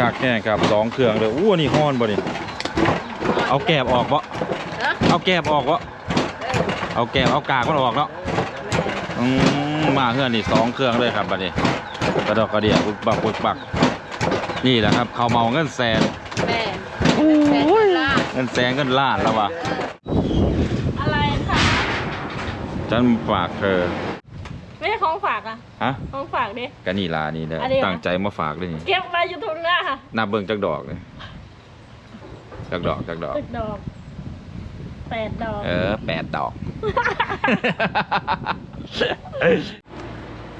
กากแห้งครับสองเครื่องเลยอู้อันนี่ฮ้อนบ่นี่เอาแกบออกบ่เนาะเอาแกบออกบ่เอาแกบเอากากมันออกเนาะอืมมาเฮือนนี่สองเครื่องเลยครับบัดนี้กระดอกกระเดียบึกบักบึกบักนี่แหละครับเขาวเมาเงินแสนแม่แม่ลาดเงินแสนเงินล้านแล้ววะอะไรคะฉันฝากเธอไม่ใช่ของฝากอะ ฮะของฝากดิ ก็นี่ลานี่แหละอันนี้เหรอ ตั้งใจมาฝากเลยนี่เก็บไว้อยู่ตรงหน้าค่ะนับเบิ่งจักดอกเลยจักดอกจักดอก ตึกดอกแปดดอกเออแปดดอก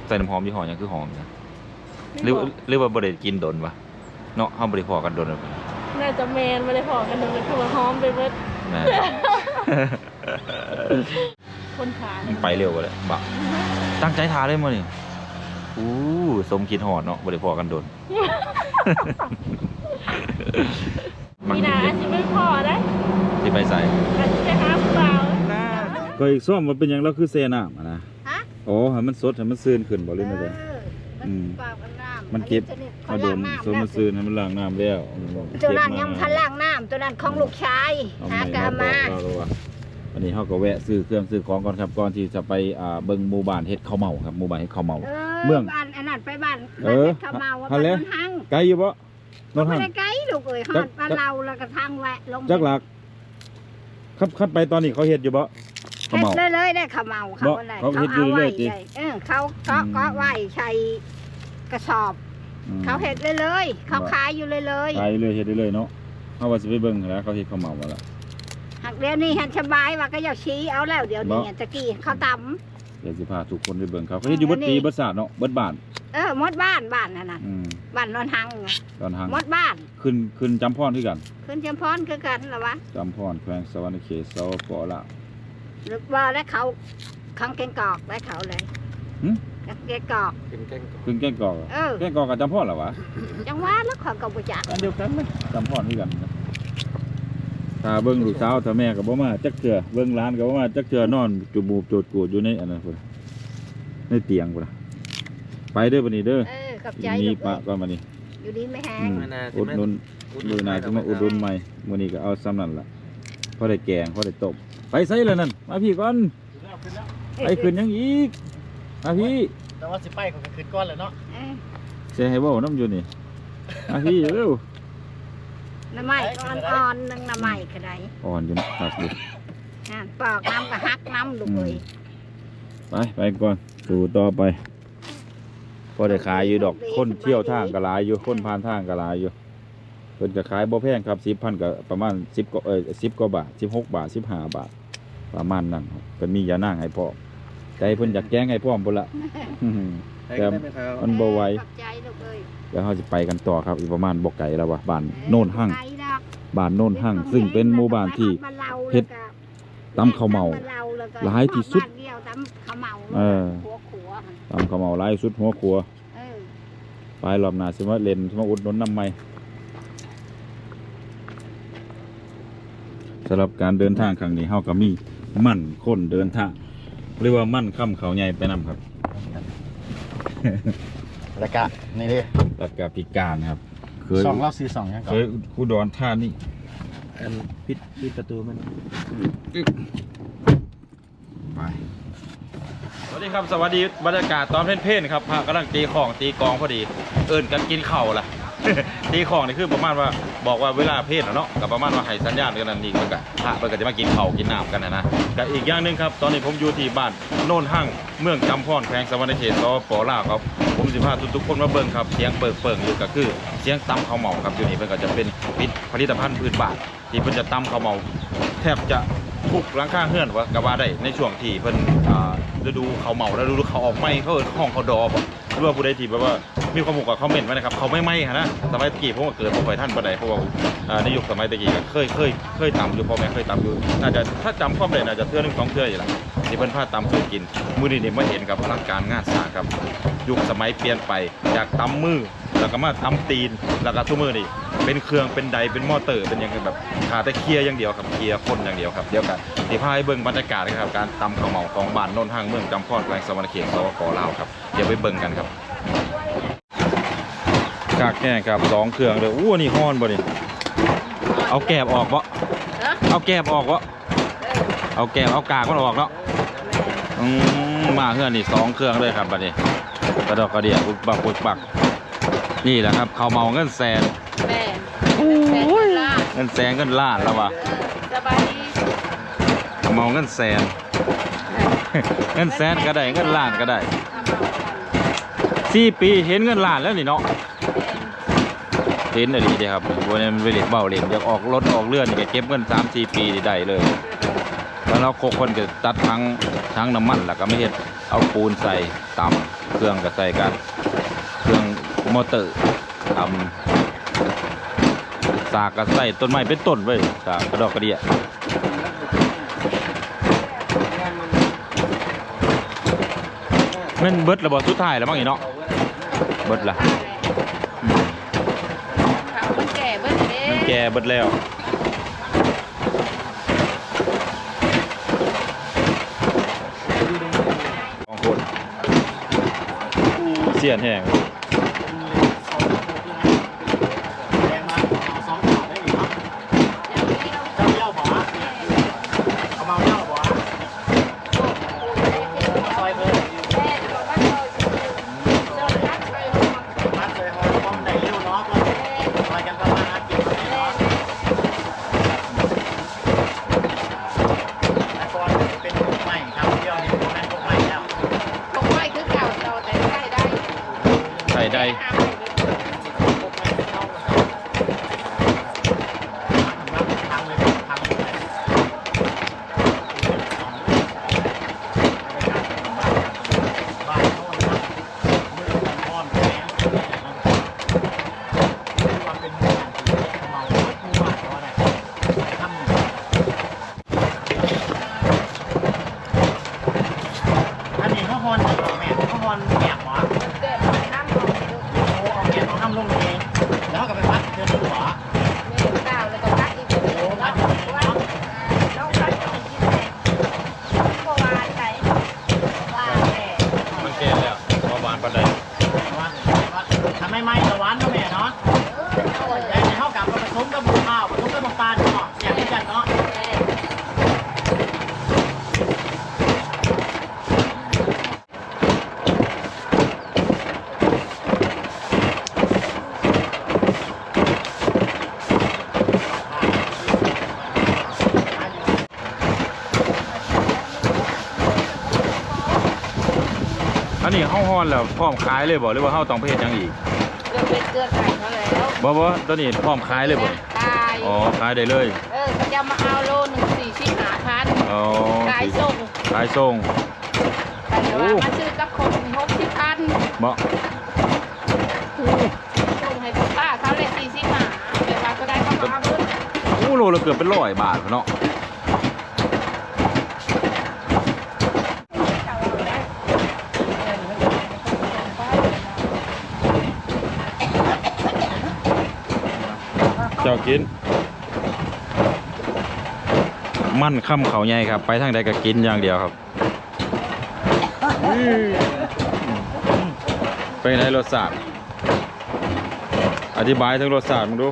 ใส่น้ำหอมยี่ห้อหยังคือหอมนะหรือหรือว่าบริกินดนวะเนาะห้ามบริพอกันดนเลยน่าจะแมนไม่ได้พอกันเลยคือว่าหอมไปเบิดนะคนขาเนี่ยไปเร็วกว่าเลยบักตั้งใจทาเลยมั้งนี่ อู้สมคิดหอดเนาะบริพอกันดนมีนาอาจจะไม่พอได้ที่ไปใส่อาจจะไปหาผู้บ่าวก็อีกซ่อมมันเป็นอย่างเราคือเซน้ำอะนะฮะอ๋อให้มันสดให้มันซื่นขึ้นบ่เล่นอะไรเอออืมปากมันน้ำมันเก็บอัมาดมเขาสดล้างมันซื่นให้มันล้างน้ำแล้วตัวนั้นเก็บยังพันล่างน้ำตัวนั้นของลูกชายเอาหาใหม่กามามาบอกเราว่าอันนี้เขาก็แวะซื้อเครื่องซื้อของก่อนครับก่อนที่จะไปอ่าเบิ่งหมู่บ้านเฮ็ดข้าวเมาครับหมู่บ้านเฮ็ดข้าวเมา เอเมือองบ้านอันนั้นไปบ้านเออบ้านเพชรขาวเมาว่าฮับ้านนแล้วนนทังไกลอยู่บ่นนไม่ทังได้ไกลลูกเอ้ยฮจัอกดบ้านจักเราแล้วก็ทางแวะลงจักหลักครับคัดไปตอนนี้เขาเฮ็ดอยู่บ่ข้าวเฮ็เมาดเลยเลยได้ขาวเมาเขาบ่อะไรเขาเฮ็ดอยู่เอาเรื่ไว้อยๆสิเลยเออเขาก็อืมก็ไว้ใช้กระสอบอืมเขาเฮ็ดเลยเลยเขาบ่ขายอยู่เลยเลยขายเรื่อยเฮ็ดเรื่อยๆเนาะเฮาว่าสิไปเบิ่งแล้วเขาเฮ็ดข้าวเมาแล้วหักเดี๋ยวนี้หันสบายว่าก็อยากชี้เอาแล้วเดี๋ยวนี้บ่ตะกี้เขาต เดี๋ยวสิพาทุกคนไปเบิ่งเขาเขาเฮ็ดอยู่เบิดปีเบิดศาสตร์เนาะเบิดบ้านำเออหมดบ้านบ้านนั่นน่ะอืมบ้านนนทังน่ะตอนทางหมดบ้านขึ้นขึ้นจำพรคือกันขึ้นเชียงพรคือกันเหรอวะจำพรแขวงสวรรณเขตสปลาว หรือว่าแล้วเขาขังเกงกอกได้เขาเลยหึเกงกอกขึ้นแก้งกอกเออแก้งกอกกับจำพรเหรอวะจังหวะแล้วเขอก็บ่จักอันเดียวกันเลยจำพรคือกันนะ ถ้าเบิ่งลูกสาวถ้าแม่ก็บ่มาจักเทื่อเบิ่งหลานก็บ่มาจักเทื่อนอนจูบูบโจดกูดอยู่ในอันนั้นพุ่นในเตียงพุ่นน่ะไปเด้อบัดนี้เด้อเออกับใจมีลูกปะเอ้ยก่อนบัดนี้อยู่ดีไม่แห้อืงมอุดหนุนมือหน้าสิมาอุดหนุนใหม่มื้อนี้ก็เอาซ้ำนั่นล่ะพอได้แกงพอได้ต้มไปไสแล้วนั่นมาพี่ก่อนไปขึ้นยังอีกมาพี่แต่ว่าสิไปของคืนก้อนเลยเนาะ เออเสียให้เว้าน้ำอยู่นี่มาพี่เร็ว น้ำไม้ก็อ่อนๆหนึงน้ำไม้ก็ได้อ่อนอยู่นะครับดูอ่าปอกน้ำก็ฮักน้ำลูกเอ้ยไปไปก่อนสู่ต่อไป พอได้ขายอยู่ดอกคนเที่ยวทางก็หลายอยู่คนผ่านทางก็หลายอยู่เพิ่นก็ขายบ่แพงครับสิบพันก็ประมาณสิบก็เอ้ยสิบกว่าบาทสิบหกบาทสิบห้าบาท ประมาณนั้นครับเพิ่นมียานั่งให้พร้อมใจเพิ่นอยากแกงให้พร้อมพุ่นละ แต่มันบ่ไหวขอบใจลูกเอ้ยเดี๋ยวเราจะไปกันต่อครับอีกประมาณบ่ไกลแล้ววะบ้านโน่นหั่งไกลดอกบ้านโน่นหั่งซึ่งเป็นหมู่บ้านที่บ้านราเฮ็ดแล้วก็ตำข้าวเมาบ้นรแล้วก็หลายที่สุด บ้านเดียวตำข้าวเมาเออ หัวขัวหั่นตำข้าวเมาหลายสุดหัวครัว เออไปรอบหน้าสิมาเล่นสิมาอุดหนุนน้ำใหม่สำหรับการเดินทางครั้งนี้เฮาก็มีมั่นคนเดินทางเรียกว่ามั่นค่ำเขาใหญ่ไปนํครับ แล้วก็นี่ดิแล้วก็พิการครับเคยสองเราซื้อสองยังก่อเคนยคูดอนท่านี่อันปิดปิดประตูมัน ไปสวัสดีครับสวัสดีบรรยากาศตอนเพ่นๆครับพระกำลังตีของตีกลองพอดี เอินกันกินเข่าวล่ะ ตีของนี่คือประมาณว่าบอกว่าเวลาเพศนะเนาะกับประมาณว่าให้สัญญาณกันนั่นนี่มันก็พระมันก็จะมากินเข่ากินน้ำกันนะนะกับอีกอย่างหนึ่งครับตอนนี้ผมอยู่ที่บ้านโน่นหั่งเมืองจำพรแขวงสวรรณเขตสปลาวครับผมสิพาทุกๆคนมาเบิ่งครับเสียงเปิดเปิงอยู่ก็คือเสียงตำข้าวเหมาครับอยู่นี่เพิ่นก็จะเป็นผลิตภัณฑ์พื้นบ้านที่เพิ่นจะตำข้าวเหมาแทบจะทุกหลังคาเฮือนว่ากว่าได้ในช่วงที่เพิ่นอ่าฤดูเขาเหมาแล้วฤดูเขาออกไหมเขาเอิ้นห้องเขาดอบ่หรือว่าผู้ใดที่แบบว่า มีความหมกกับคอมเมนต์ไว้นะครับเขาไม่ไหมฮะนะสมัยตะกี้ผมก็เกิดบ่ค่อยทันปานใดเพราะว่าในยุคสมัยตะกี้ก็เคยเคยเคยตำอยู่พ่อแม่เคยตำอยู่น่าจะถ้าจำความได้น่าจะเทื่อนึงสองเทื่ออยู่ละที่เพิ่นพาตำสู่กินมือนี้นี่มาเห็นกับอลังการงานสาครับ ยุคสมัยเปลี่ยนไปจากตำมือแล้วก็มาตำตีนแล้วก็ทุกมือนี่เป็นเครื่องเป็นใดเป็นมอเตอร์เป็นอย่างแบบขาแต่เคลียร์อย่างเดียวครับเคลียร์คนอย่างเดียวครับเดียวกันที่พาให้เบิ่งบรรยากาศนะครับการตำข้าวเหมาของบ้านโนนทางเมืองจำพรแขวงสวรรณเขตสวปลาวครับเดี๋ยวไปเบิ่งกันครับ คักแห้งครับสองเครื่องเลยอู้อันนี่ฮ้อนบ่นี่เอาแกบออกบ่เนาะเอาแกบออกบ่เอาแกบเอากากมันออกเนาะอืมมาเฮือนนี่สองเครื่องเลยครับบัดนี้กระดอกกระเดียบุกบักบุกบักนี่แหละครับเขาวเมาเงินแสนแม่แม่ลาเงินแสนเงินล้านแล้ววะสบายดีเขาวเมาเงินแสนเงินแสนก็ได้เงินล้านก็ได้สี่ปีเห็นเงินล้านแล้วนี่เนาะ เห็นอะไรดีครับวันนี้มันไปเล่นเบาเล่นอยากออกรถออกเรือนก็เก็บเงินสามสี่ปีได้เลยแล้วเราโคกคนก็ตัดทั้งทั้งน้ำมันแล้วก็ไม่เห็นเอาปูนใส่ตำเครื่องก็ใส่กัน เครื่องมอเตอร์ตำสากก็ใส่ต้นไม้เป็นต้นไว้สากกระดอกกระเดียแมันเบิดระบอสุดท้ายแล้วมั้งอีเนาะเบิดละอืม เขาคนแก่เบิ้ล เบิดแล้วสองคนเสียนแห้ง แรงมาเอาสองขาได้อีกเนาะเจ้าเลี้ยวบ่เอาเมาเลี้ยวบ่ซอยเพิ่นมาเคยฮอดป้อมได้เร็วเนาะเพิ่นซอยกันประมาณอาทิตย์เนาะแต่ก่อนเป็นพวกใหม่ครับเดี๋ยวนี้เป็นพวกใหม่แล้ว คงไม่คือเก่าเราแต่ใช้ได้ ใส่ได้ พวกใหม่เข้ารับทางเลยทางเลยบ้านโน่นนะมือกันอ้อมแขนความเป็นมือเมามือหวานก็ได้ทำอันนี้ข้าวฮอนเหรอแม่ข้าวฮอนแอบหรอ เกิดมาน้ำหอม โอ้เอาแอบเอาน้ำลงเองแล้วก็ไปพัดเจอหัว แม่เก่าแล้วก็พักอีกทีนึงเนาะว่าต้องพักอีกทีนึงเพราะว่าใช้ว่าแม่ มันแก่แล้วประมาณปันใด ทำไม่ไหมตะวันเนาะแม่เนาะแต่ในเท่ากับผสมกับบุข้าวผสมกับน้ำตาลเนาะอย่างนี้กันเนาะ อันนี้เฮาฮ้ อนแล้วพร้อมขายเลยบ่หรือว่าเฮาต้องไปเฮ็ดหยังอีกเกลือเป็นเกลือไก่เขาแล้วบ่บ่ตัวนี้พร้อมขายเลยบ่ตายอ๋อขายได้เลยเออเขาจะมาเอาโลหนึ่งสี่ชิ้นหาพันอ๋อขายส่งขายส่งแต่ว่ามาซื้อกับคนหกสิบพันบ่ส่งให้พ่อป้าเขาเลยสี่สิบหาแต่ว่าก็ได้เข้ามาเพิ่ม อู้โลละเกือบเป็นร้อยบาทเนาะ เจ้ากิน มั่นค่ำเขาใหญ่ครับ ไปทางใดก็กินอย่างเดียวครับเป็นไงรสชาติอธิบายถึงรสชาติมึงดู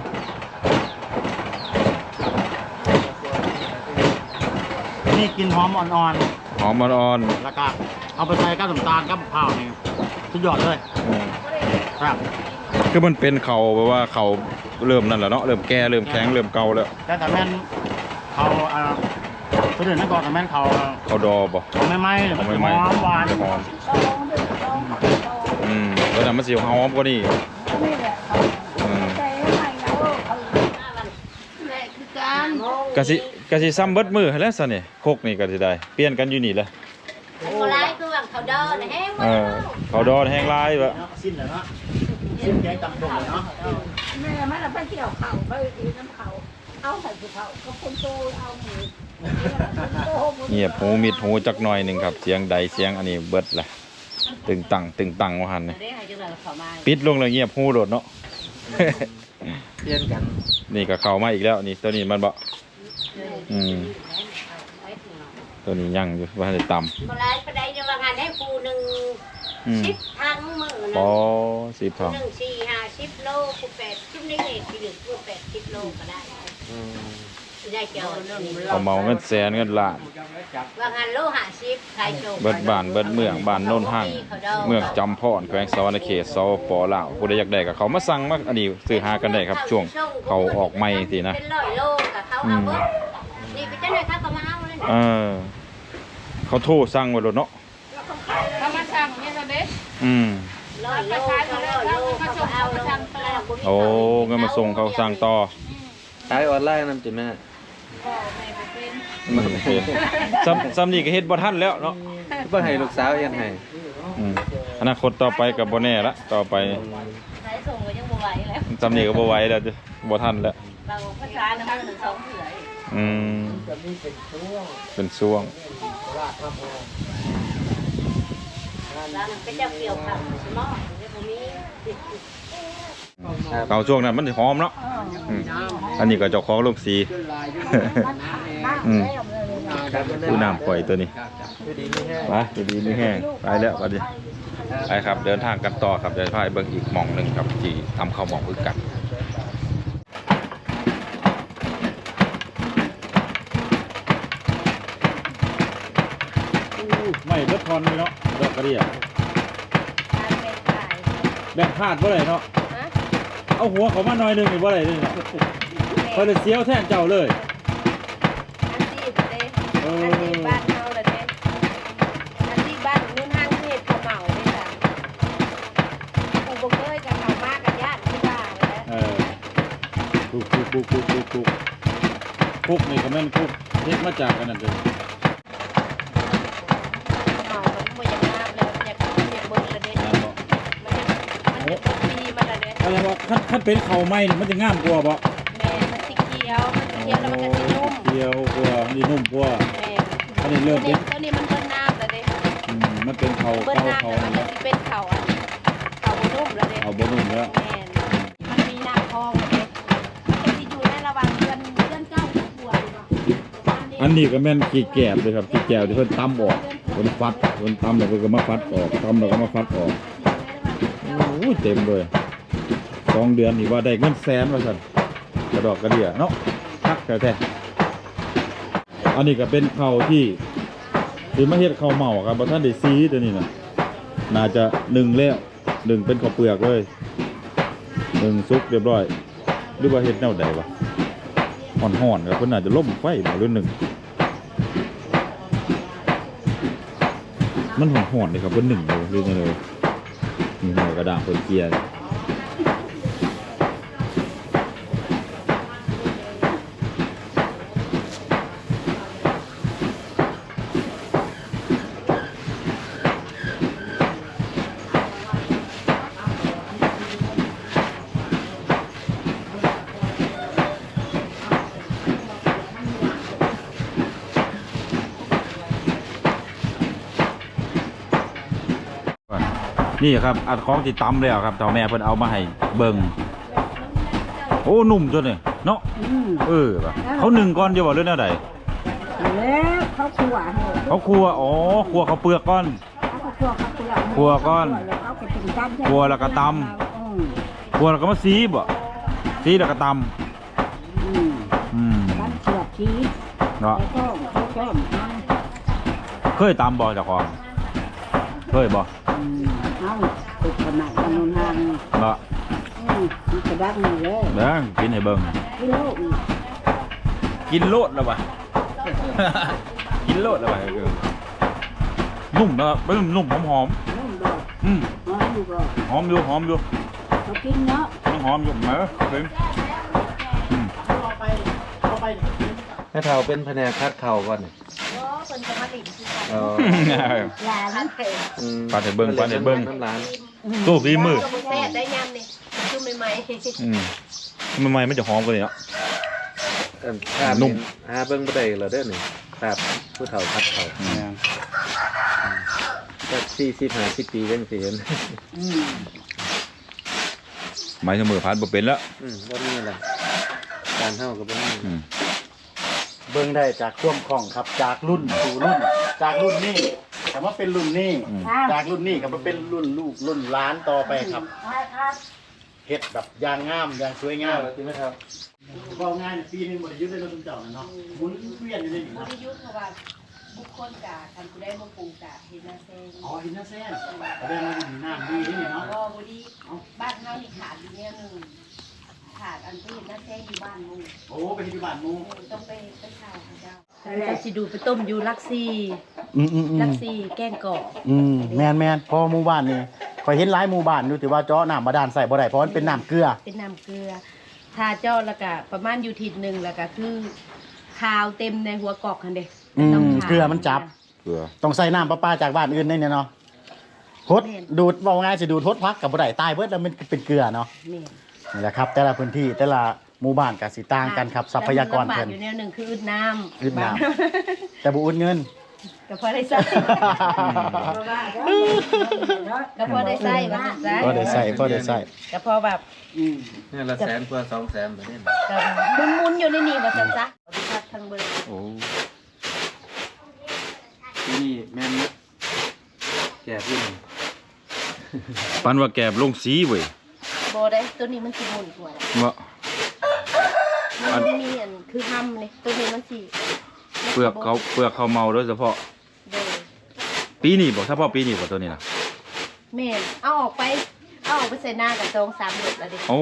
นี่กินหอมอ่อนหอมอ่อนๆ แล้วก็เอาไปใส่กับน้ำตาลกับข้าวนี่สุดยอดเลยๆอืมครับคือมันเป็นเขาแบบว่าเขา เริ่มนั่นแหละเนาะเริ่มแก่เริ่มแข็งเริ่มเก่าแล้วแต่แต่แม่นเขาอ่าตัวเดินนั่นก่อนแต่แม่นเขาเขาดอบ่เขาไม่ไหม้หรือเขามันไม่หไหม้อมหวานหอมอืมแล้วนั้นมันสิหอมกว่านี้อืมแหละคือการกะสิกะสิซ้ำเบิดมือให้แล้วซะนี่โคกนี่ก็สิได้เปลี่ยนกันอยู่นี่แหละเขาไล่คือว่าเขาเดินแห้งเออเขาดอแห้งลายบ่เนาะสิ้นเลยเนาะสิ้นแกงตำตรงเลยเนาะ แม่ไม่ละไปเที่ยวเขาไปอีน้ำเขาเอาใส่ภูเขาก็คนโตเอาหมูเงียบหูมิดหูจักหน่อยหนึงครับ เสียงใดเสียงอันนี้เบิดละตึงตังตึงตังว่าหั่นนี่ได้ให้จังเลยเขามาปิดลงเลยเงียบหูโดดเนาะเปลี่ยนกัน นี่ก็เข้ามาอีกแล้วนี่ตัวนี้มันบ่อืมตัวนี้ยังอยู่ว่าจะต่บ่ไล่ไปได้จะว่างานให้ปูหนึ่งำอืมสิบทางมืออ๋นะอสิบทองหนึ่งสี่ห้า สิบโลคูแปดสิบนี่เหตุที่หนึ่งคูแปดสิบโลก็ได้ได้เกี่ยวเรื่องนี้เขาเมาเงินแสนเงินล้าน ว่างานโลหะสิบขายโจเบิดบ้านเบิดเมืองบ้านโน่นห้าง เมืองจำพรแขวงสะวรรณเขตสปลาวผู้ใดอยากได้ก็เขามาสั่งมาอันนี้ซื้อหากันได้ครับช่วงเขาออกใหม่สินะเป็นร้อยโลกับเขาเอาเบิดนี่ไปเจ้าหน่อยเขาก็มาเอาเลยเออเขาโทรสั่งไว้แล้วเนาะเขามาสั่งเนี่ยเราเด็ดอืมร้อยโลเขาร้อยโล เขาเอาโอ้เงินมาส่งเขาสั่งต่อขายออนไลน์นำจิแม่พ่อแม่บ่เป็นมันเป็นซ้ำซ้ำนี่ก็เฮ็ดบ่ทันแล้วเนาะเพิ่ให้ลูกสาวเฮ็ดให้อืมอนาคตต่อไปก็บ่แน่ละต่อไปสายส่งก็ยังบ่ไหวแล้วซ้ำนี่ก็บ่ไหวแล้วจ้ะบ่ทันแล้วบางภาษาเนี่ยมันถึงสองเถื่ออืมเป็นช่วงแล้วมันเป็นเจ้าเกี่ยวกับสมอง เดี๋ยวบ่มีเขาช่วงนั้นมันสิหอมเนาะอืมอันนี้ก็เจ้าของโรงสี อืมผู้น้ำปล่อยตัวนี้คือดีไม่แห้งไปดีๆไม่แห้งไปแล้วไปดิไปครับ เดินทางกันต่อครับเดี๋ยวพาไปเบิ่งอีกหม่องหนึ่งครับที่ทำข้าวหม่องคือกันไม่เบิดทอนนี่เนาะดอกกระเดีย แบ่งพลาดบ่ได้เนาะ ฮะเอาหัวเขามาหน่อยหนึงนี่บ่ได้เลยเนาะพอได้เสียวแทนเจ้าเลย อันที่เด้อันที่บ้านเฮาละเด้อันที่บ้านนู้นห้างเทศเขาเหมาเด้จ้ะผู้บ่เคยกับเขามากับญาติที่บ้านแหล้วเออคุกคุกคุกคุกคุกคุกคุกนี่ก็แม่นคุกเฮ็ดมาจากกันนั่นเด้อ อะไรบ่คันคันเป็นข้าวไหม้นี่มันจะงามกว่าบ่แม่มันสิเขียว มันสิเขียวแล้วมันก็สินุ่มเดียวกว่านี่นุ่มกว่า แม่อันนี้เริ่มตัวเป็นี้นตัวนี้มันเบิ่นน้ำละเด้อืมมันเป็นเขาเบิ่นเก้าน้ำเขาแล้วมันก็สิเป็นเขาอันเขาบ่นุ่มละเด้ เอาบนุ่มแล้ว แม่นมันมีน้ำคลองละเด้มันก็สิอยู่ในระหว่างเดือนเดือนเก้าถึงบัวนี่บ่อันนี้ก็แม่นขี้แกบเลยครับขี้แกบที่เพิ่นตำออกเพิ่นฟัดเพิ่นตำแล้วเพิ่นก็มาฟัดออกตำแล้วก็มาฟัดออกโอ้ยเต็มเลยส องเดือนนี่ว่าได้เงินแสนว่าซั่นกระดอกกระเดียเนาะคักแท้อันนี้ก็เป็นเขาที่ที่มาเฮ็ดเขาเมาครับบ่ทันได้ซีตัวนี้นะน่าจะหนึ่งแล้วหนึ่งเป็นข้าวเปลือกเลยหนึ่งสุกเรียบร้อย หรือว่าเฮ็ดแนวใดวะห่อนๆครับเพิ่นอาจจะล่มไฟบ่หรือหนึ่งมันห่อนๆเลยครับเพิ่นหนึ่งเลยหรืองเลยมีหัวกระดาษเพิ่นเกียร์ นี่ครับอัดของที่ตำแล้วครับเจ้าแม่เพิ่นเอามาให้เบิ่งโอ้หนุ่มจนเนี่ยเนาะเออว่ะเขาหนึ่งก่อนเดียวบ่หรือแนวใดแล้วเขาขวให้เขาครัวอ๋อครัวเขาเปลือกก่อนเขาขวเขาเปลือกครัวก้อนเขาไปถึงด้านครัวแล้วก็ตอืมครัวแล้วก็มาซีบ่ซีแล้วก็ตอืมำอืมบ้านเสือกชีสเนาะแล้วก็เขาแก้มทางเคยตำบ่เจ้าของเคยบ่อืมเอาติด ขนาดกันนนทางเนาะอืมมันกระดังนี่เลยเด้อกินให้เบิ่งกิโลอีกกินโลดแล้วบ่กินโลดแล้วบ่เออนุ่มนะครับเป็นนุ่มหอมนุ่มบอกๆอืมน้อยอยู่บอกหอมอยู่หอมอยู่เขากินเนาะยังหอมอยู่ไหมเป็นอืมเอาไปเอาไปให้เท่าเป็นแผนกคัดเข่าก่อนนี่โอ้เพิ่นจะมาลิ้นสิค่ะเอาหลานเพิ่นอืมปาดให้เบิ่งปาดให้เบิ่ง น้ำร้าน ตู้ฝีมือก็บ่แซ่บได้ยามนี่คือใหม่ๆอืมมันไม่มันจะหอมกว่านี้เนาะเอิ่มภาพนุ่ม หาเบิ่งบ่ได้แล้วเด้อนี่ภาพผู้เฒ่าคัดเข่าก็40 50ปีจังสิเห็นอืมไม้เสมอพัดบ่เป็นแล้วอืมบ่มีอะไรการเฮาก็บ่มีอืม เบิ่งได้จากช่วงของครับจากรุ่นสู่รุ่น จากรุ่นนี้ไป แต่ว่าเป็นรุ่นนี้อืมจากรุ่นนี้ก็มาเป็นรุ่นลูกรุ่นหล้านต่อไปครับเฮ็ดแบบยางงามยางสวยงามจริงไหมครับก็ง่ายปีหนึงหมดอายุได้แล้วคุณเจ้าน่ะเนาะหมุนเวียนอยู่ในนี้บเนาะริยุทธ์เพราะว่าบุคคลกะทำกูได้มาปลูกกะเห็นนาเซงอ๋อหินน้าแซ่นแสดงว่าหินน้ำดีนี่เนาะ ก็บุรีบ้านเฮานี่ขาดอยู่เนี่ยหนึ่ง ขาดอันที่เห็นนาเซงอยู่บ้านมึงโอ้ไปที่บ้านหมูต้องไปไปข่าวของเจ้าจะสิดูไปต้มอยู่ลักซี่อืมอืมอืลัมกซี่แกงกอกอืมแมนแมนพอหมู่บ้านนี่คอยเห็นหลายหมู่บ้านอยู่แต่ว่าเจาะน้ำบาดาลใส่บ่ได้เพราะมันเป็นน้ำเกลือ เป็นน้ำเกลือทาเจ้าแล้วก็ประมาณอยู่ทิศหนึ่งแล้วก็คือขาวเต็มในหัวกอกคันเด้อืมต้องขาวเกลือมันจับ เกลือต้องใส่น้ำประปาจากบ้านอื่นได้เนี่ยเนาะทดดูดว่าง่ายสิดูดทดพักกับบ่ได้ตายเบิดแล้วมันเป็นเกลือเนาะนี่ นี่แหละครับ แต่ละพื้นที่แต่ละหมู่บ้านก็สิต่างกันครับทรัพยากรแล้วมันลำบเพิ่นอยู่แนวหนึ่งคืออึดน้ำอึดน้ แต่บ่อุดเงิน ก็พอได้ใส่ก็พอได้ใส่ว่าซะก็ได้ใส่ก็ได้ใส่ก็พอแบบเนี่ยละแสนกว่าสองแสนแบบนี้ก็หมุนๆอยู่ในนี่ว่าซั่นซะพักทางเบิ่งโอ้ที่นี่แม่นแก่ขึ้นปันว่าแกบลงสีเว้ย บ่ได้ตัวนี้มันสิหมุนกว่าว่ามันมีอันคือห้ำนี่ตัวนี้มันสิเปลือกเขาเปลือกเขาเมาโดยเฉพาะ โดยปีนี้บอกเฉพาะปีนี้บอกตัวนี้นะแม่นเอาออกไป เอาออกไปใส่หน้ากับตรงสามหยดแล้วดิ โอ้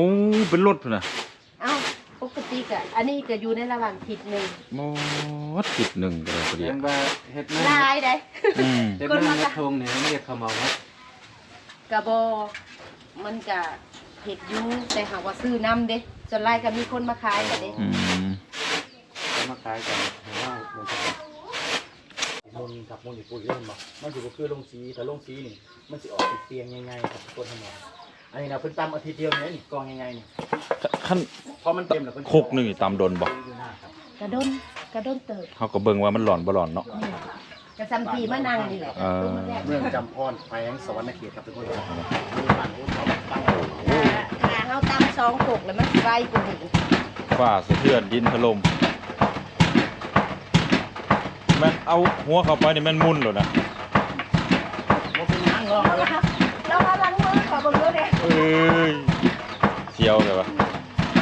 เป็นรถพุ่นนะเอาปกติกะอันนี้ก็อยู่ในระหว่างทิศหนึ่งโอ้ติดหนึ่งก็ได้พอดียังว่าเฮ็ดลน้ำายได้ อืมเฮ็ดน้ำกระทงเนี่ยเรียกเขาเมาครับกระบอมันกะ เห็ดอยูแต่หากว่าซื้อน้ำเด้จนไล่ก็มีคนมาขายกันเด้อืมเขามาขายกันเห็นว่าเหมือนกันมุนกับมุนอีกปุ๋ยเล่นบ่มันสิบ่คือลงสีแต่ลงสีนี่มันสิออกเป็นเตียงง่ายๆครับทุกคนทั้งหมดอันนี้นะเพิ่นตำอาทิตย์เดียวเนี่ยนี่กองง่ายๆนี่ขั้นพอมันเต็มแล้วเพิ่นโคกหนึ่งนี่ตำดนบอกอยู่หน้าครับกระด้นกระด้นเติบเขาก็เบิ่งว่ามันหลอนบ่หลอนเนาะ นี่กระซำพีมะนางนี่แหละเออ ตัวมันแรกเมืองจำพรแขวงสวรรณเขตครับทุกคนครับมีบ้านโอ้เขาตั้งถ้าถ้า เฮาตำสองกกแล้วมันสิไวกว่านี้ฟ้าสะเทือนดินถล่มแมันเอาหัวเข้าไปนี่แมันมุนเลยนะบ่เป็นหยังหรอกเรามาล้างมือขอเบิ่งด้วยเด้เอ้ยเสียวเลยวะ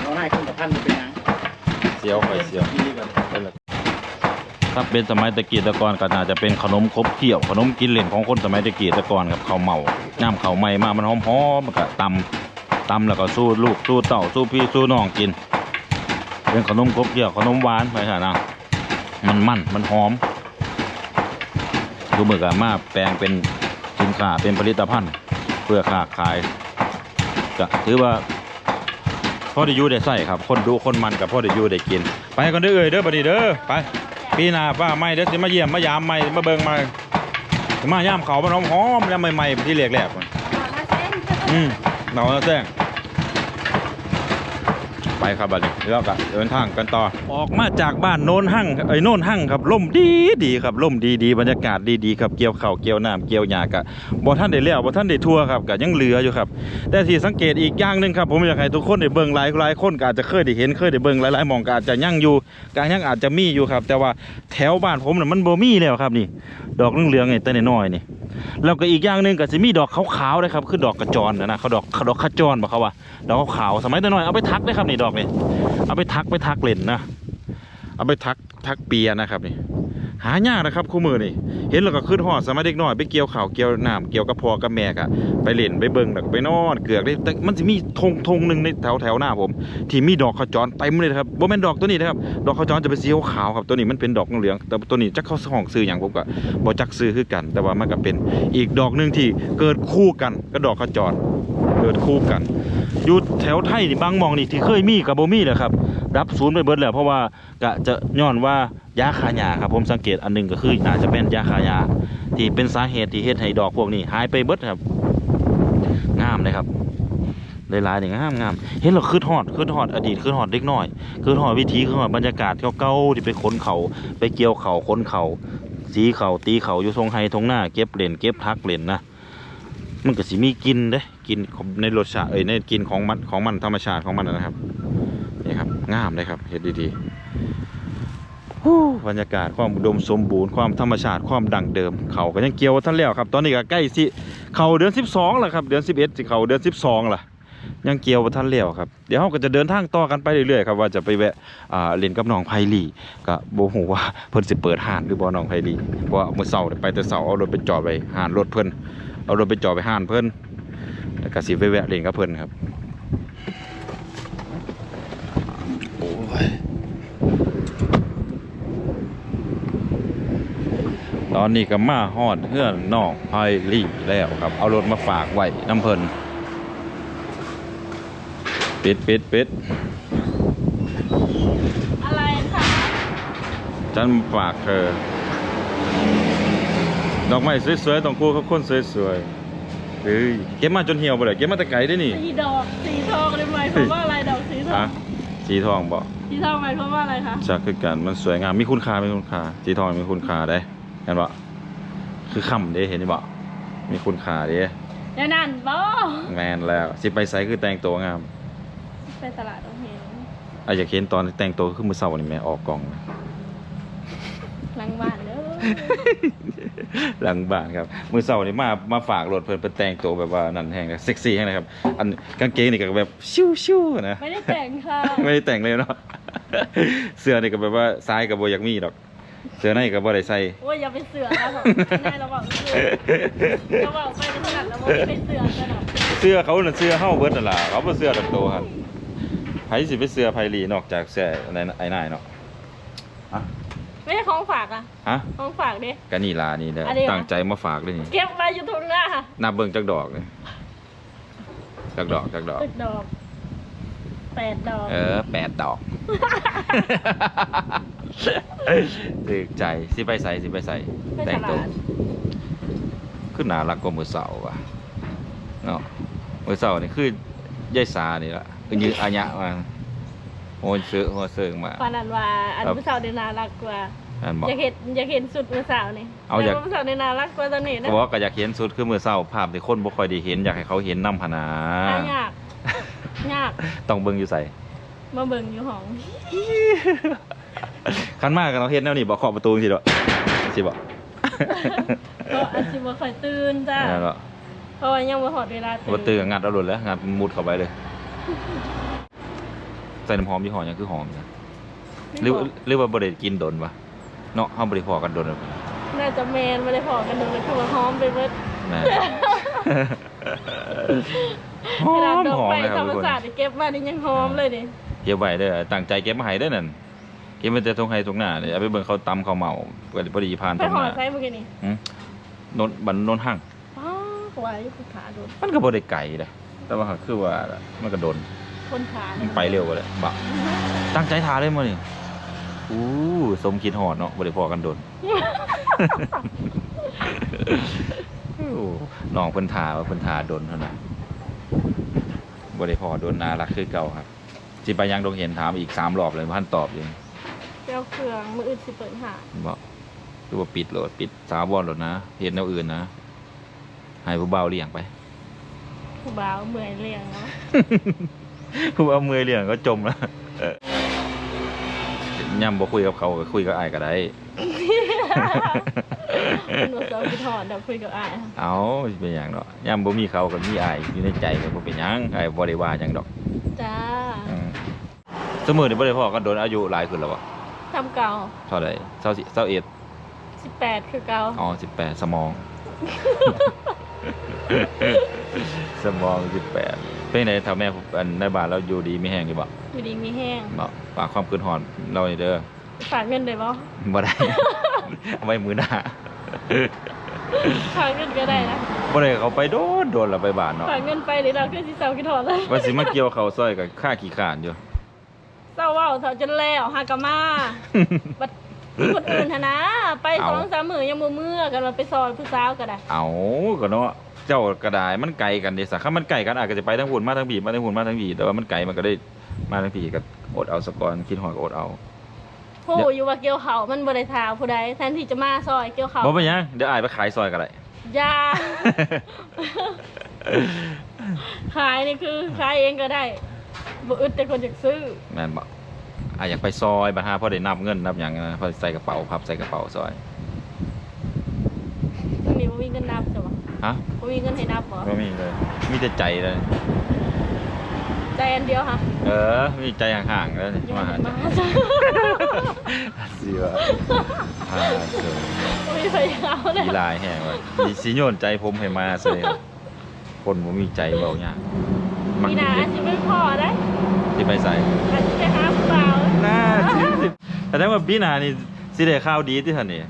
เราให้คนกับท่านมันเป็นหยังเสียวไปเสียวดีกันถ้าเป็นสมัยตะกี้ตะกอนก็น่าจะเป็นขนมครบเที่ยว ขนมกินเล่นของคนสมัยตะกี้ตะกอนกับข้าวเมาย่ำข้าวใหม่มามันหอมๆมันก็ตำ ตำแล้วก็สู้ลูกสู้เต่าสู้พี่สู้น้องกิน เป็นขนมครบเที่ยวขนมหวานไปค่ะนะมันมันมันหอมดูเหมือนกับมาแปลงเป็นสินค้าเป็นผลิตภัณฑ์ เพื่อค้าขายก็ถือว่าพ่อได้อยู่ได้ใส่ครับ คนดูคนมันกับพ่อได้อยู่ได้กิน ไปกันเด้อเอ้ยเด้อบัดนี้เด้อไปปีหน้าป้าไม่เด้อสิมาเยี่ยมมายามไม่มาเบิ่งมาสิมายามเขามันหอมหอมๆยามใหม่ๆที่แรกๆมันมาเส้นอืม เราแจ้ง ไปครับบัดนี้แล้วก็เดินทางกันต่อ ออกมาจากบ้านโนนหั่งไอ้โนนหั่งครับล่มดีดีครับล่มดีดีบรรยากาศดีดีครับเกี่ยวเข้าเกี่ยวน้ำเกี่ยวหญ้ากะบ่ท่านได้แล้วบ่ท่านได้ทั่วครับก็ยังเหลืออยู่ครับ แต่ที่สังเกตอีกอย่างหนึ่งครับผมอยากให้ทุกคนได้เบิ่งหลายหลายคนก็อาจจะเคยได้เห็นเคยได้เบิ่งหลายๆหมองก็อาจจะยังอยู่ก็ยังอาจจะมีอยู่ครับ แต่ว่าแถวบ้านผมน่ะมันบ่มีแล้วครับนี่ ดอกเหลืองๆไอ้แต่น้อยๆนี่แล้วก็อีกอย่างหนึ่งก็จะมีดอกขาวๆเลยครับคือดอกกระจรนะนะเขาดอกดอกขจรบอกเขาว่าดอกขาวสมัยแต่น้อยเอาไปทักได้ครับนี่ดอกนี่เอาไปทักไปทักเล่นนะเอาไปทักทักเปียนะครับนี่หายากนะครับคู่มือนี่เห็นแล้วก็ขึ้นหอดสมัยเด็กน้อยไปเกี่ยวข่าวเกี่ยวน้ำเกี่ยวกับพ่อกับแม่กะไปเล่นไปเบิ่งแล้วก็ไปนอนเกือกได้แต่มันจะมีธงธงหนึ่งในแถวแถวหน้าผม ที่มีดอกขจรเต็มเลยครับบ่แม่นดอกตัวนี้นะครับดอกขจรจะเป็นสีขาวครับตัวนี้มันเป็นดอกเหลืองแต่ตัวนี้จักเข้าห้องซื้ออย่างผมก็บ่จักซื้อคือกัน แต่ว่ามันก็เป็นอีกดอกหนึ่งที่เกิดคู่กันก็ดอกขจรเกิดคู่กัน อยู่แถวไทยนี่บางมองนี่ที่เคยมีกับบ่มีเลยครับรับศูนย์ไปเบิดแล้วเพราะว่ากะจะย้อนว่ายาคายาครับผมสังเกตอันหนึงก็คือน่าจะเป็นยาคายาที่เป็นสาเหตุที่เฮ็ดให้ดอกพวกนี้หายไปเบิดครับ งามเลยครับหลายๆนี่งงามงามเห็นแล้วคืดฮอดคืดฮอดอดีตคืดฮอดเด็กน้อยคืดฮอดวิถีคืดฮอดบรรยากาศเก่าๆที่ไปขนเขาไปเกี่ยวเขาขนเขาสีเขาตีเขาอยู่ทรงไฮทงหน้าเก็บเหรียญเก็บทักเหรียญนะ มันก็สิมีกินเด้กินในรสชาติเอ้ยในกินของมันของมันธรรมชาติของมันนะครับนี่ครับงามเลยครับเฮ็ดดีๆฮู้บรรยากาศความอุดมสมบูรณ์ความธรรมชาติความดังเดิม เขาก็ยังเกี่ยวบ่ทันแล้วครับ ตอนนี้ก็ใกล้สิเขาเดือน12แล้วครับเดือน11สิเขาเดือน12ล่ะยังเกี่ยวบ่ทันแล้วครับ เดี๋ยวเราก็จะเดินทางต่อกันไปเรื่อยๆครับว่าจะไปแวะอ่าเล่นกับน้องไพลีก็บ่ฮู้ว่าเพิ่นสิเปิดหานหรือบ่น้องไพลีเพราะว่ามื้อเช้าเนี่ยไปแต่เช้าเอารถไปจอดไว้ห้านรถเพิ่น เอารถไปจอดไว้ห้านเพิ่นแล้วก็สิไปแวะเล่นกับเพิ่นครับโอ้ยตอนนี้ก็มาฮอดเฮือนน้องไพลี่แล้วครับ เอารถมาฝากไว้น้ำเพิ่นปิดปิดปิดอะไรคะฉันฝากเธอ ดอกไม้สวยๆต้องคู่กับคนสวยๆเฮ้ยเก็บมาจนเหี่ยวไปเลยเก็บมาแต่ไกลได้นี่สีดอกสีทองเลยไหมเพราะว่าอะไรดอกสีทอฮะงสีทองบ่สีทองหมายความว่าอะไรคะจากคือกันมันสวยงามมีคุณค่ามีคุณค่าสีทองมีคุณค่าได้เห็นบ่คือคำเด้เห็นบ่มีคุณค่าเด้อย่านั่นบ่แมนแล้วสิไปไสคือแต่งตัวงามไปตลาดต้องเห็นอะอยากเห็นตอนแต่งตัวคือมื้อเช้านี่แม่ออกกล่องหลังบ้านเด้อ หลังบ้านครับ มือเสาร์นี่มามาฝากรถเพิ่นเป็นแต่งตัวแบบว่านั่นแห้งนะเซ็กซี่แห้งนะครับ อันกางเกงนี่ก็แบบชิวๆนะ ไม่ได้แต่งค่ะ ไม่ได้แต่งเลยเนาะ เสื้อนี่ก็แบบว่าซ้ายกับโบอยากมีดอก เสื้อในก็บ่ได้ใส่โอ้ยอย่าไปเสือกนะผมแม่เราบอกเสือกเราบอกไปเป็นขนาดแล้วว่าไปเสือกกันหรอเสื้อเขาน่ะเสื้อเฮาเบิดนั่นล่ะเขาบ่เสื้อตัตัวครับไผสิไปเสื้อไผลีนอกจากเสื้อในไอ้นายเนาะ ไม่ใช่ของฝากอะฮะของฝากดิ ก็นี่ล่ะนี่แหละอันนี้เหรอ ตั้งใจมาฝากเลยนี่เก็บไว้อยู่ตรงหน้านับเบิ่งจักดอกเลยจักดอกจักดอก ตึกดอกแปดดอกเออแปดดอกตึกใจสิไปใส่สิไปใส่ไปแต่ตงตัวลาดขึ้นหนารักกว่ามือเสาร์ว่ะเนาะมือเสาร์นี่คือยายสานี่ละคือยืนอาญะมา โอนซื้อโอนซื้อมาปานนันว่าอันครับผู้สาวเดนารักกว่าอันบอก อยากเห็นอยากเห็นสุดมือสาวนี่เอาอยาก แต่ว่ผู้สาวเดนารักกว่าตอนนี้นะบอกว่าก็อยากเห็นสุดคือมือเสาร์ภาพที่คนบ่ค่อยได้เห็นอยากให้เขาเห็นน้ำพนาหายากยากต้องเบิ่งอยู่ใส่มาเบิ่งอยู่ห้องคันมากกันเราเห็นแนวนี้บอกขอบประตูสิดอกสิบอกก็อาจสิบ่ค่อยตื่นจ้านั่นแหละเพราะว่ายังบ่ฮอดเวลาบ่ตื่นก็งัดเอาหลุดแล้วงัดมุดเข้าไปเลย ใส่น้ำหอมยี่ห้อหยังคือหอมนะหรือหรือว่าบ่ได้กินดนวะเนาะเฮาบ่ได้พอกันดนเลยน่าจะแมนบ่ได้พอกันดูเลยคือว่าหอมไปเบิดแม่ หอขนาดมดอกหอมไม้เลยคธรัรบรมทุกคน ศาสตร์นี่เก็บมานี่ยังหอมเลยนี่เก็บไว้เด้อตั้งใจเก็บมาให้เด้อนั่นเก็บไว้แต่ตรงไห้ตรงหน้าเนี่ยเอาไปเบิ่งเขาตำเขาเมาก็พอดีผ่านไปตรงหหอน้าใช้เมื่อกี้นี่หืมนนบันนนห้างอ้าวไหวคุณขาโดนมันก็บ่ได้ไกลเด้อแต่ว่าคือว่ามันก็โดน คนขามันี่นไปเร็วกว่าเลยบะตั้งใจทาเลยมั้งนี่อู้สมคิดหอดเนาะบ่ได้พอกันโดนโอ้น้องเพิ่นทาว่าเพิ่นทาโดนเท่านั้นบ่ได้พอโดนน่ารักคือเก่าครับสิไปยังดงเห็นถามอีกสามรอบเลยบ่ทันตอบอยู่เจ้าเครื่องมืออื่นสิเปิดหาบอกคือว่าปิดโหลดปิดสาวบอลโหลดนะเห็นแนวอื่นนะให้ผู้เบาเลี้ยงไปผู้บ่าวเมื่อยเลี้ยงเนาะ ผู้เอามือเลี้ยงก็จมแล้วเออย่ำบ่คุยกับเขาก็คุยกับอ้ายก็ได้เป็นว่าเจ้าคิดฮอดเดี๋ยวคุยกับอ้ายค่ะเอาสิเป็นหยังเนาะย่ำบ่มีเขาก็มีอ้ายอยู่ในใจก็บ่เป็นหยังอ้ายบ่ได้ว่าหยังดอก จ้าอืมสมมุตินี่บ่ได้พอกันโดนอายุหลายขึ้นแล้วบ่ทำเก่าเท่าใด20 21 18คือเก่าอ๋อ18สมอง สมอง18 เป็นไงถ้าแม่อันในบ้านเราอยู่ดีมีแห้งอยู่บ่อยู่ดีมีแห้งบอกฝากความคืนหอนเราหน่อยเด้อฝากเงินได้บ่บ่ได้ เอาไว้มือหน้าฝากเงินก็ได้นะบ่ได้เขาไปโดนโดนเราไปบ้านเนาะฝากเงินไปเดี๋ยวเราคือสิเซาคิดฮอดเลยว่าสิมาเกี่ยวเขาวซอยกับค่าขี้ขานอยู่เศร้าเว้าเท่าจนแล้วหากะมาบัดคนอื่นหนนะไปเอาสองสามมื้อยังบ่เมื่อกันเราไปซอยผู้สาวก็ได้ เอาก็เนาะ เจ้ากระดายมันไกลกันเด้สักถ้ามันไกลกันอาจจะไปทั้งหุ่นมาทั้งผีมาทั้งหุ่นมาทั้งผีแต่ว่ามันไกลมันก็ได้มาทั้งผีก็อดเอาสกอนคิดหอยก็อดเอาโหอยู่ว่าเกี่ยวเขามันบ่ได้ทาผู้ใดแทนที่จะมาซอยเกี่ยวเขาบ่เป็นหยังเดี๋ยวอายไปขายซอยก็ได้อยาขายนี่คือขายเองก็ได้บ่อึดแต่คนอยากซื้อแม่นบ่อะอยากไปซอยบัดหาพอได้นับเงินนับหยังนะพอใส่กระเป๋าพับใส่กระเป๋าซอย มันมีบ่มีเงินนับจ้ะวะ ฮะบ่มีเงินให้นับบ่ก็มีเลย มีแต่ใจเลย ใจอันเดียวค่ะเออ มีใจห่างๆแล้วนี่ยังมาไม่หามาจ้ะสิว่าพาเจอบ่มีไฟเอาเลยมีลายแห้งว่ะมีสิโยนใจผมให้มาซะเลยคนบ่มีใจเบาหยากมักพี่นาเล็อาจกสิไม่พอได้ๆที่ไปใส่อาจสิไปหาผู้บ่าวน่าสิแต่ถ้าว่าปีหน้านี่สิได้ข้าวดีที่ท่านนี่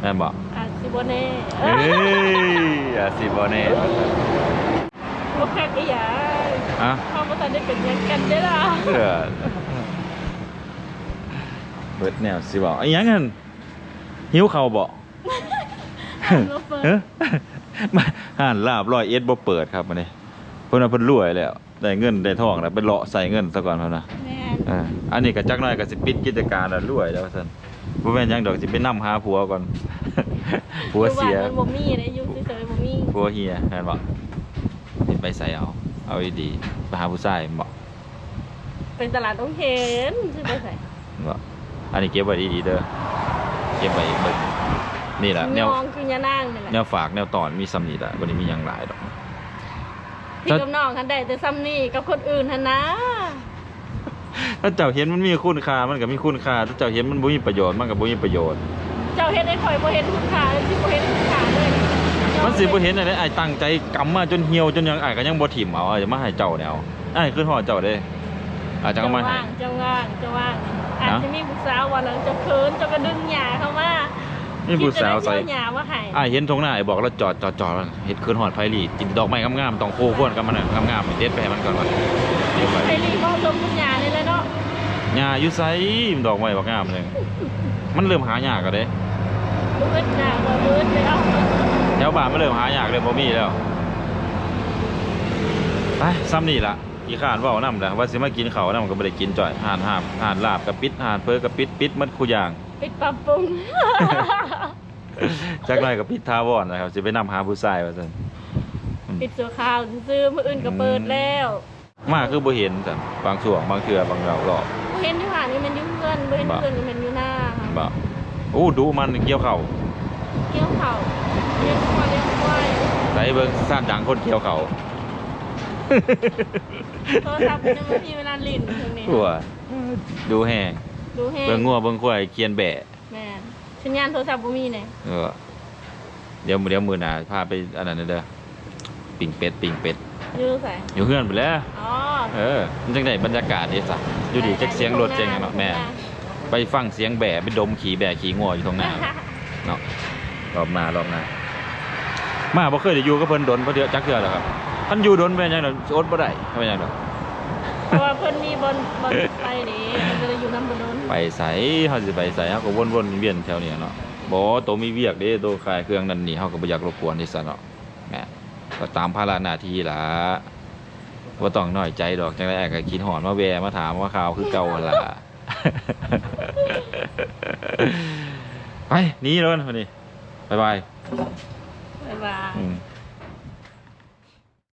แม่นบอกอาจ สิบ่แน่เอ้ยอาสิบ่แน่บ่แค่อีหยังอะเฮาบ่ทันได้เป็นหยังกันเด้อล่ะเออเบิดแนวสิบอกไอ้หยังกันหิวข้าวบ่บ่เปิดเอ้อมาห่านลาบร้อยเอ็ดบ่เปิดครับมื้อนี้เพิ่นว่าเพิ่นรวยแล้วได้เงินได้ทองแล้วไปเลาะใส่เงินซะก่อนเพิ่นน่ะแม่น อ่าอันนี้ก็จักหน่อยก็สิปิดกิจการแล้วรวยแล้วว่าซั่นบ่แม่นหยังดอกสิไปนํหาผัวก่อน ผัวเสียอยู่บ้านมันบ่มีได้อยู่เฉยๆบ่มีผัวเฮียแม่นบ่สิไปใส่เอา เอาดีๆไปหาผู้ชายบ่เป็นตลาดต้องเห็นสิไปใส่บ่อันนี้เก็บไว้ดีๆเด้อเก็บไว้เบิ่งนี่แหละแนยวองคือยานางนี่แหละแนวฝากแนวตอนมีซ้ำนี่แหละบ่ได้มีหยังหลายดอกพี่กับน้องคันได้แต่ซ้ำนี่กับคนอื่นหั่นนะ ถ้าเจ้าเห็นมันมีคุณค่ามันก็มีคุณค่าถ้าเจ้าเห็นมันบ่มีประโยชน์มันก็บ่มีประโยชน์ เจ้าเฮ็ดให้ข่อยบ่เห็นคุณค่าเลยสิบ่เห็นคุณค่าเลยมันสิบ่เห็นอันนี้อ้ายตั้งใจกำมาจนเหี่ยวจนหยังอ้ายก็ยังบ่ถิ่มเอาอ้ายจะมาให้เจ้าแนวอ้ายขึ้นฮอดเจ้าเด้อาจจะเอามาให้เจ้าว่างเจ้าว่างเจ้าว่างอาจนะจะมีผู้สาววันหลังจะเขินเจะก็ดึงหญ้าเข้ามานี่ผู้สาวใส่คิดจะได้เอหญ้ามาให้อ้ายเห็นตรงหน้าอ้ายบอกแล้วจอดจอดจอดเฮ็ดขึ้นฮอดไผลีกินดอกไม้งามๆต้องโคควรกับมันน่ะงามๆเด็ดไปให้มันก่อนว่าเดี๋ยวไปไอ้ลีบ่สมกับหญ้านี่แหละเนาะ หญ้าอยู่ไสดอกไม้บักงามเลยมันเริ่มหายากแล้วเด้บ่เอิ้นหญ้าบ่เอิ้นไปเอาแถวบ้านมันเริ่มหายากเลยบ่มีแล้วไปซ้ำนี่ละอีข้านเว้านำล่ะว่าสิมากินข้าวนำก็บ่ได้กินจ่อยหานหามหานลาบกับปิดหานเพอกับปิดปิดมันคู่อย่าง ปิดปรับปรุงจักหน่อยกับปิดทาวอนนะครับสิไปนำหาผู้ชายว่าซั่นปิดตัวข่าวซื้อมืออื่นก็เปิดแล้ว มาคือบ่เห็นซั่นบางช่วงบางเทื่อบางรอบรอบบ่เห็นที่ผ่านนี่มันอยู่เพื่อนบ่เห็นบ่เพื่อนนี่มันอยู่หน้าค่ะบ่โอ้ดูมันเกี่ยวเข่าเกี่ยวเข่าเลี้ยงควายเลี้ยงควายใส่เบิ่งสร้างดังคนเกี่ยวเข่าโทรศัพท์มันยังไม่มีเวลาลิ้นตรงนี้หัวดูแฮงดูให้เบิ่งงัวเบิ่งควายเคียนแบะแม่นสัญญาณโทรศัพท์บ่มีเนี่ยเออเดี๋ยวเดี๋ยวมื้อหน้าพาไปอันนั้นเด้อปิ่งเป็ดปิ่งเป็ด อยู่ใส่อยู่เฮือนไปแล้วอ๋อเออมันจังได๋บรรยากาศดีซะอยู่ดีจักเสียงรถเจ๋งอะเนาะแม่ไปฟังเสียงแบะไปดมขี่แบะขี่งัวอยู่ตรงหน้าเนาะรอบหน้ารอบหน้ามาบ่เคยได้อยู่กับเพิ่นดนเพราะเดือจักเทื่อแล้วครับท่านอยู่ดนเป็นหยังดอกอดบ่ได้เป็นหยังดอกเพราะว่าเพิ่นมีบอลบอลไปนี่มันจะได้อยู่น้ำบนนู้นไปไสเฮาสิไปไสเฮาก็วนๆเวียนๆแถวนี้เนาะบ่โตมีเวียกเด้โตขายเครื่องนั่นนี่เฮาก็บ่อยากรบกวนที่ซะเนาะแหม่ ก็ตามภาระหน้าที่ล่ะว่าต้องน้อยใจดอกจังได๋อ้ก็คิดหอนมาแวมาถามว่าข่าวคือเก่าล่ะไปหนีแล้ววันนี้บายบายบ๊ายบาย อืม